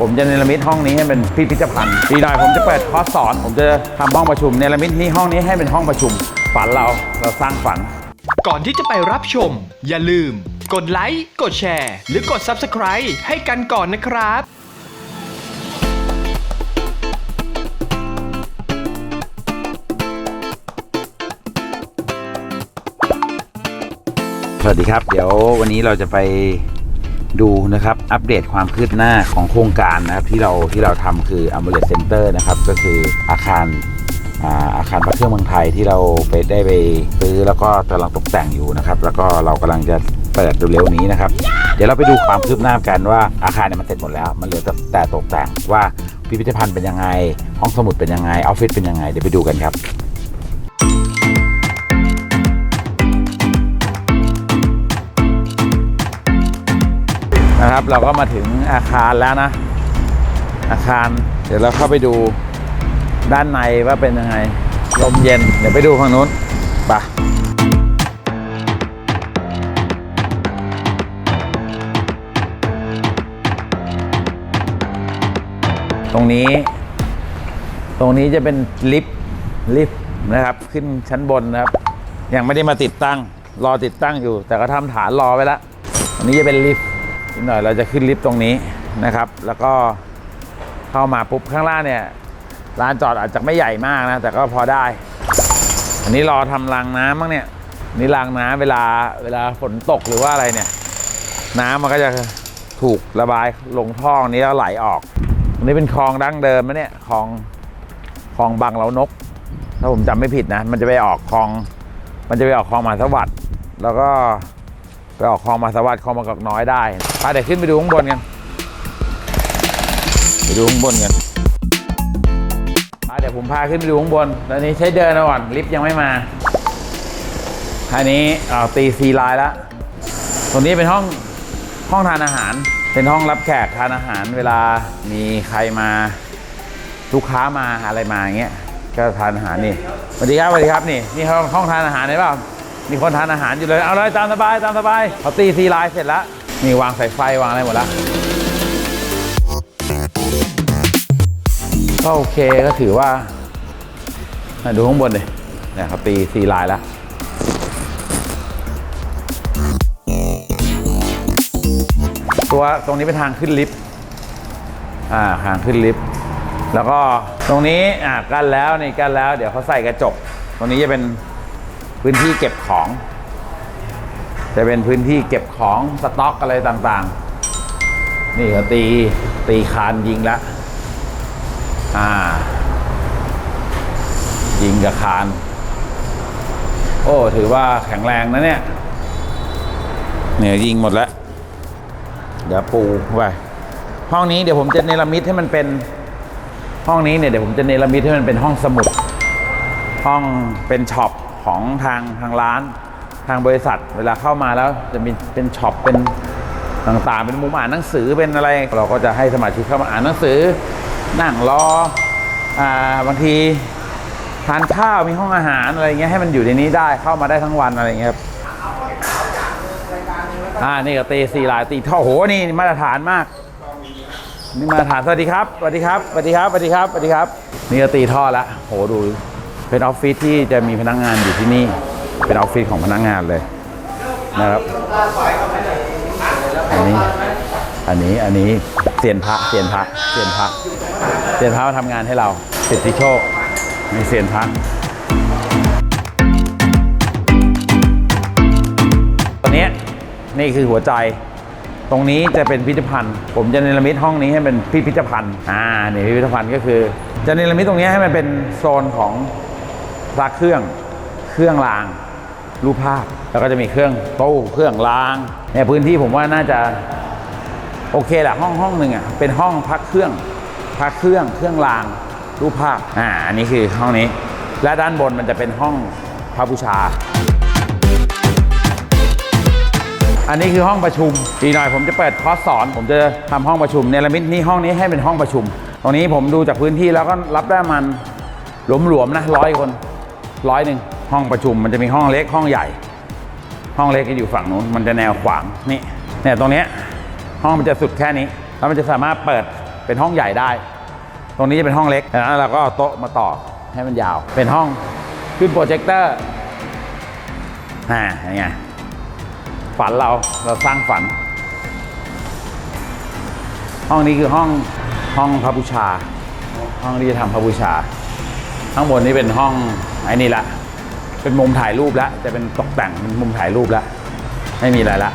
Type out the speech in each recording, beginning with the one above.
ผมจะเนรมิตห้องนี้ให้เป็นพิพิธภัณฑ์อีกหน่อยผมจะเปิดคอร์สสอน ผมจะทำห้องประชุมเนรมิตนี่ห้องนี้ให้เป็นห้องประชุม ฝันเราเราสร้างฝัน ก่อนที่จะไปรับชม อย่าลืม กดไลค์ กดแชร์ หรือกด Subscribe ให้กันก่อนนะครับ สวัสดีครับ เดี๋ยววันนี้เราจะไป ดูนะครับอัปเดตความคืบหน้าของโครงการนะครับที่เราที่เราทำคือ a m u l e t Center นะครับก็คืออาคารอาคารพระเครื่องเมืองไทยที่เราไปได้ไปซื้อแล้วก็กำลังตกแต่งอยู่นะครับ แล้วก็เรากำลังจะเปิดเร็วๆนี้นะครับ เดี๋ยวเราไปดูความคืบหน้ากันว่าอาคารเนี่ยมันเสร็จหมดแล้ว มันเหลือแต่ตกแต่งว่าพิพิธภัณฑ์เป็นยังไง ห้องสมุดเป็นยังไงออฟฟิศเป็นยังไงเดี๋ยวไปดูกันครับ นะครับ เราก็มาถึงอาคารแล้วนะ อาคาร เดี๋ยวเราเข้าไปดูด้านในว่าเป็นยังไง ลมเย็น เดี๋ยวไปดูฝั่งนู้นไปะตรงนี้ ตรงนี้จะเป็นลิฟต์ลิฟต์นะครับ ขึ้นชั้นบนนะครับ ยังไม่ได้มาติดตั้ง รอติดตั้งอยู่ แต่ก็ทำฐานรอไว้แล้วอันนี้จะเป็นลิฟต์ อีกหน่อยเราจะขึ้นลิฟต์ตรงนี้นะครับ แล้วก็เข้ามาปุ๊บข้างล่างเนี่ยลานจอดอาจจะไม่ใหญ่มากนะ แต่ก็พอได้ อันนี้รอทำรางน้ำบ้างเนี่ยนี่รางน้ำเวลาเวลาฝนตกหรือว่าอะไรเนี่ย น้ำมันก็จะถูกระบายลงท่อนี้แล้วไหลออกอันนี้เป็นคลองดั้งเดิมนะเนี่ยคลองคลองบางเหลานก ถ้าผมจำไม่ผิดนะ มันจะไปออกคลอง มันจะไปออกคลองมาสวัสด์แล้วก็ ไปออกคลองมาสวัสดิ์คลองบางกอกน้อยได้ไปเดี๋ยวขึ้นไปดูข้างบนกันไปดูข้างบนกันเดี๋ยวผมพาขึ้นไปดูข้างบนตอนนี้ใช้เดินก่อนลิฟต์ยังไม่มาอันนี้อ่าตีซีไลน์แล้วตรงนี้เป็นห้องห้องทานอาหาร เป็นห้องรับแขกทานอาหารเวลามีใครมาลูกค้ามาอะไรมาอย่างเงี้ยก็ทานอาหารนี่สวัสดีครับสวัสดีครับนี่นี่ห้องห้องทานอาหารเห็นเปล่า มีคนทานอาหารอยู่เลย เอาเลยตามสบายตามสบายเขาตีซีไลน์เสร็จแล้วนี่วางสายไฟวางอะไรหมดแล้วก็โอเคก็ถือว่า ดูข้างบนเลยเนี่ยเขาตีซีไลน์แล้วตัวตรงนี้เป็นทางขึ้นลิฟต์อ่าทางขึ้นลิฟต์แล้วก็ตรงนี้อ่ากั้นแล้วนี่กั้นแล้ว เดี๋ยวเขาใส่กระจก ตรงนี้จะเป็น พื้นที่เก็บของ จะเป็นพื้นที่เก็บของสต็อกอะไรต่างๆ นี่เขาตีตีคานยิงแล้วอ่า ยิงกับคาน โอ้ ถือว่าแข็งแรงนะเนี่ย เนี่ยยิงหมดแล้ว เดี๋ยวปูไปห้องนี้เดี๋ยวผมจะเนรมิตให้มันเป็นห้องนี้เนี่ยเดี๋ยวผมจะเนรมิตให้มันเป็นห้องสมุด ห้องเป็นช็อป ของทางทางร้าน ทางบริษัท เวลาเข้ามาแล้วจะมีเป็นช็อปเป็นต่างๆ เป็นมุมอ่านหนังสือเป็นอะไร เราก็จะให้สมาชิกเข้ามาอ่านหนังสือ นั่งรออ่าบางทีทานข้าวมีห้องอาหารอะไรเงี้ยให้มันอยู่ในนี้ได้เข้ามาได้ทั้งวันอะไรเงี้ยครับอ่านี่ก็ตีสี่ลายตีท่อโหนี่มาตรฐานมากนี่มาตรฐานสวัสดีครับสวัสดีครับสวัสดีครับสวัสดีครับสวัสดีครับนี่ก็ตีท่อละโหดู เป็นออฟฟิศที่จะมีพนักงานอยู่ที่นี่ เป็นออฟฟิศของพนักงานเลยนะครับ อันนี้ อันนี้ อันนี้เซียนพระเซียนพระเซียนพระเซียนพระมาทำงานให้เราสิทธิโชคมีเซียนพระตัวนี้นี่คือหัวใจ ตรงนี้จะเป็นพิพิธภัณฑ์ ผมจะเนรมิตห้องนี้ให้เป็นพิพิธภัณฑ์ อ่า นี่พิพิธภัณฑ์ก็คือ จะเนรมิตตรงนี้ให้มันเป็นโซนของ พระเครื่องเครื่องรางรูปภาพ แล้วก็จะมีเครื่องตู้เครื่องรางเนี่ยพื้นที่ผมว่าน่าจะโอเคแหละห้องห้องหนึ่งอะเป็นห้องพักเครื่องพักเครื่องเครื่องรางรูปภาพอ่าอันนี้คือห้องนี้ และด้านบนมันจะเป็นห้องพระบูชา อันนี้คือห้องประชุมอีหน่อยผมจะเปิดคอร์สสอน ผมจะทำห้องประชุมเนรมิตนี่ห้องนี้ให้เป็นห้องประชุม ตรงนี้ผมดูจากพื้นที่แล้วก็รับได้มันหลวมๆนะร้อยคน ร้อยหนึ่งห้องประชุมมันจะมีห้องเล็กห้องใหญ่ ห้องเล็กก็อยู่ฝั่งนู้นมันจะแนวขวางนี่เนี่ยตรงนี้ห้องมันจะสุดแค่นี้แล้วมันจะสามารถเปิดเป็นห้องใหญ่ได้ ตรงนี้จะเป็นห้องเล็กดังนั้นเราก็เอาโต๊ะมาต่อให้มันยาว เป็นห้องขึ้นโปรเจคเตอร์อ่าอย่างไงฝันเราเราสร้างฝัน ห้องนี้คือห้องห้องพระบูชา ห้องที่จะทำพระบูชา ข้างบนนี้เป็นห้อง ไอ้นี่ละ เป็นมุมถ่ายรูปแล้วจะเป็นตกแต่งเป็นมุมถ่ายรูปแล้ว ไม่มีอะไรละ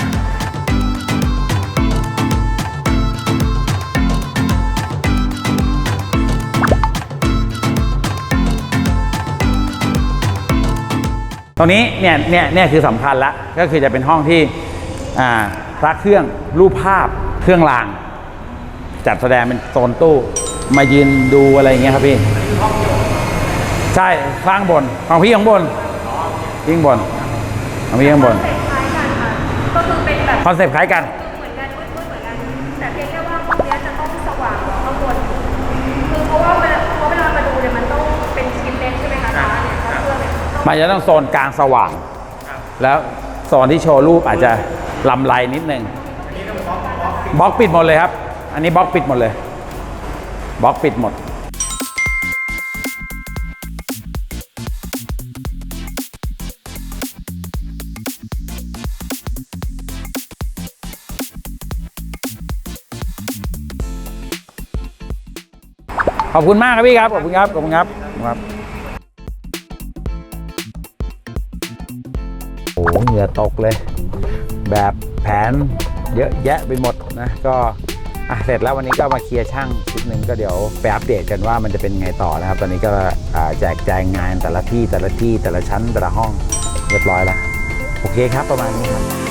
ตรงนี้เนี่ยเนี่ยเนี่ยคือสำคัญละก็คือจะเป็นห้องที่อ่าพระเครื่องรูปภาพเครื่องราง จัดแสดงเป็นโซนตู้มายืนดูอะไรอย่างเงี้ยครับพี่ ใช่ข้างบนของพี่ข้างบนพี่ข้างบนของพี่ข้างบนคล้ายกันค่ะก็คือเป็นแบบคอนเซปต์คล้ายกัน เหมือนกันมืดๆเหมือนกัน แต่เพียงแค่ว่าห้องเนี้ยจะต้องสว่างกว่าข้างบนคือเพราะว่าเวลาเพราะเวลามาดูเนี่ยมันต้องเป็นชิ้นเล็กใช่ไหมคะร้านเนี่ยเพราะเครื่องเนี่ยต้องมันจะต้องโซนกลางสว่าง แล้วโซนที่โชว์รูปอาจจะลำไรนิดนึงบล็อกปิดหมดเลยครับ อันนี้บล็อกปิดหมดเลยบล็อกปิดหมด ขอบคุณมากครับพี่ครับ ขอบคุณครับ ขอบคุณครับครับโอ้โหเหงื่อตกเลย แบบแผนเยอะแยะไปหมดนะ ก็อะเสร็จแล้ววันนี้ก็มาเคลียร์ช่างชุดหนึ่งก็เดี๋ยวไปอัปเดตกันว่ามันจะเป็นไงต่อนะครับ ตอนนี้ก็แจกแจงงานแต่ละที่แต่ละที่แต่ละชั้นแต่ละห้องเรียบร้อยแล้ว โอเคครับประมาณนี้ครับ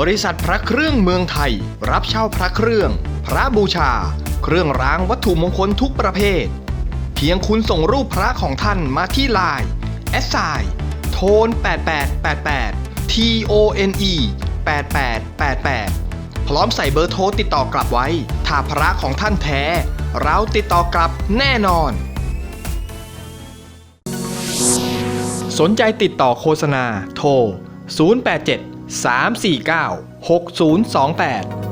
บริษัทพระเครื่องเมืองไทย รับเช่าพระเครื่อง พระบูชา เครื่องรางวัตถุมงคลทุกประเภท เพียงคุณส่งรูปพระของท่านมาที่ไลน์แอสไซโทน 8888 T O N E 8888 พร้อมใส่เบอร์โทรติดต่อกลับไว้ ถ้าพระของท่านแท้ เราติดต่อกลับแน่นอน สนใจติดต่อโฆษณาโทร 087 349 6028